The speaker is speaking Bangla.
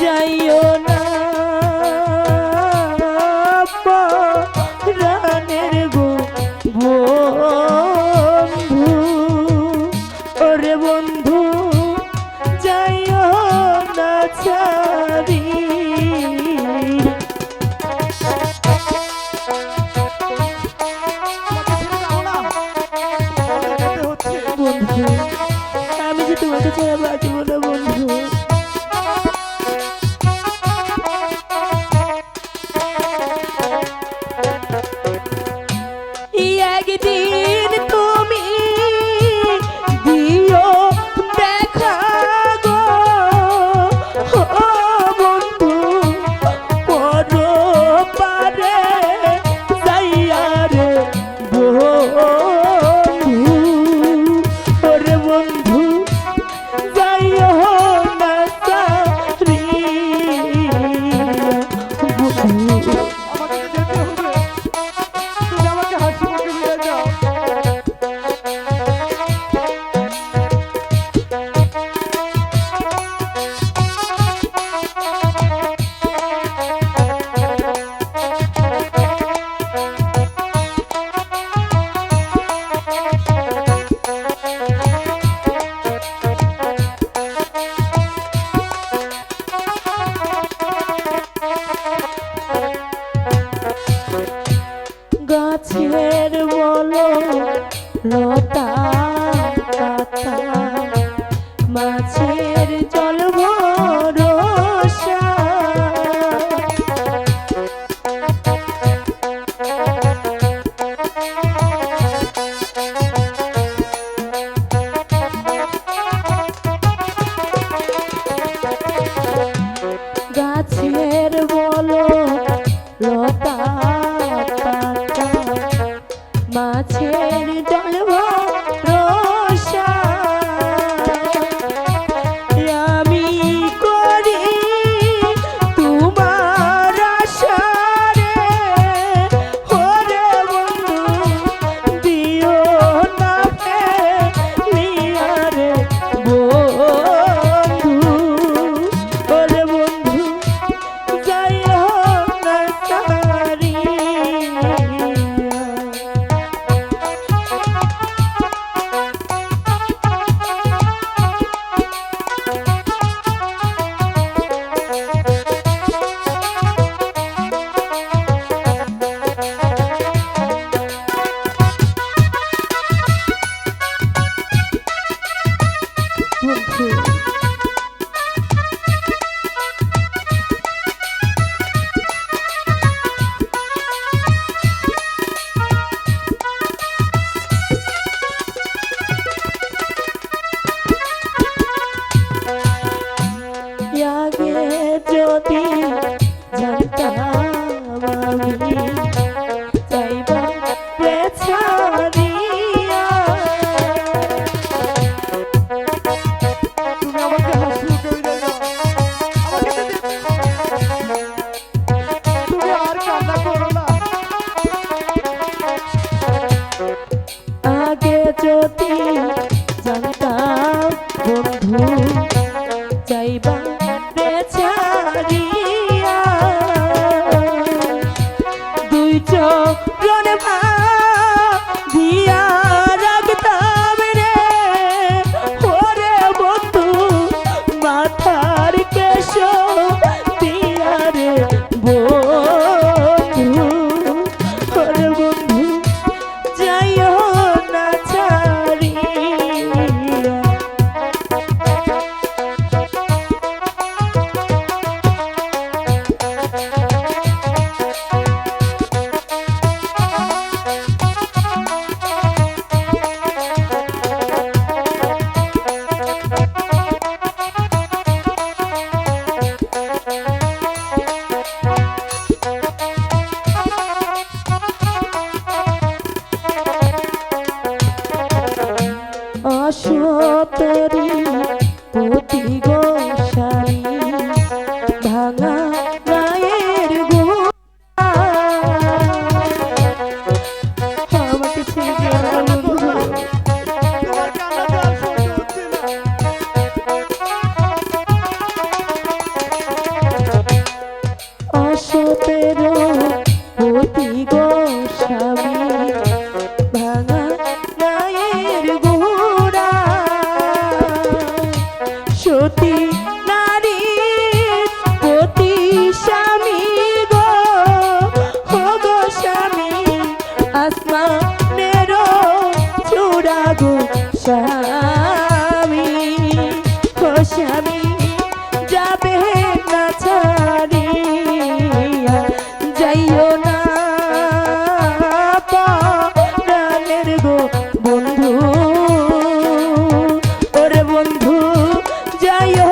যাইও না রানের গো বন্ধু। ওরে বন্ধু, যাইও না ছাড়ি। বন্ধু, আমি যে তোমাকে ছাড়া বাঁচবো না মাছের জল ভরসা। গাছের বলো লতা যদি চরণ দিয়া রাখতাম রে। ওরে বন্ধু মাথার কেশ দিয়া রে বো বন্ধু যায়